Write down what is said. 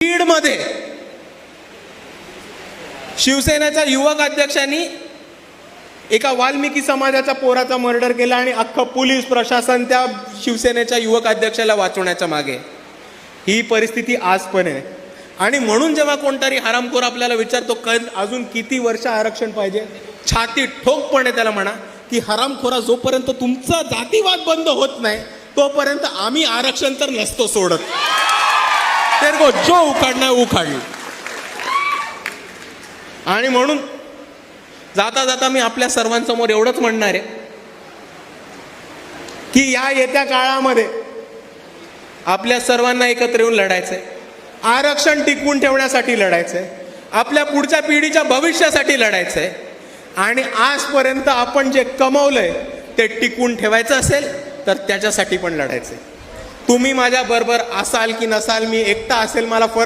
बीडमध्ये शिवसेनेच्या युवक अध्यक्षांनी एका वाल्मिकी समाजाचा पोराचा मर्डर केला आणि अख्खं पोलीस प्रशासन त्या शिवसेनेच्या युवक अध्यक्षाला वाचवण्याच्या मागे. ही परिस्थिती आज पण आहे. आणि म्हणून जेव्हा कोणतरी हरामखोर आपल्याला विचारतो क अजून किती वर्ष आरक्षण पाहिजे? छाती ठोकपणे त्याला म्हणा की हरामखोरा जोपर्यंत तुमचा जातीवाद बंद होत नाही तोपर्यंत आम्ही आरक्षण तर नसतो सोडत. तेरे को जो उखाडणार उखाडलं आणि म्हणून जाता जाता मी आपल्या सर्वांसमोर एवढंच म्हणणार आहे की या येत्या काळामध्ये आपल्या सर्वांना एकत्र येऊन लढायचंय. आरक्षण टिकवून ठेवण्यासाठी लढायचंय. आपल्या पुढच्या पिढीच्या भविष्यासाठी लढायचंय. आणि आजपर्यंत आपण जे कमवलंय ते टिकवून ठेवायचं असेल तर त्याच्यासाठी पण लढायचंय. तुम्ही माझ्या बरोबर असाल की नसाल मी एकटा असेल मला फरक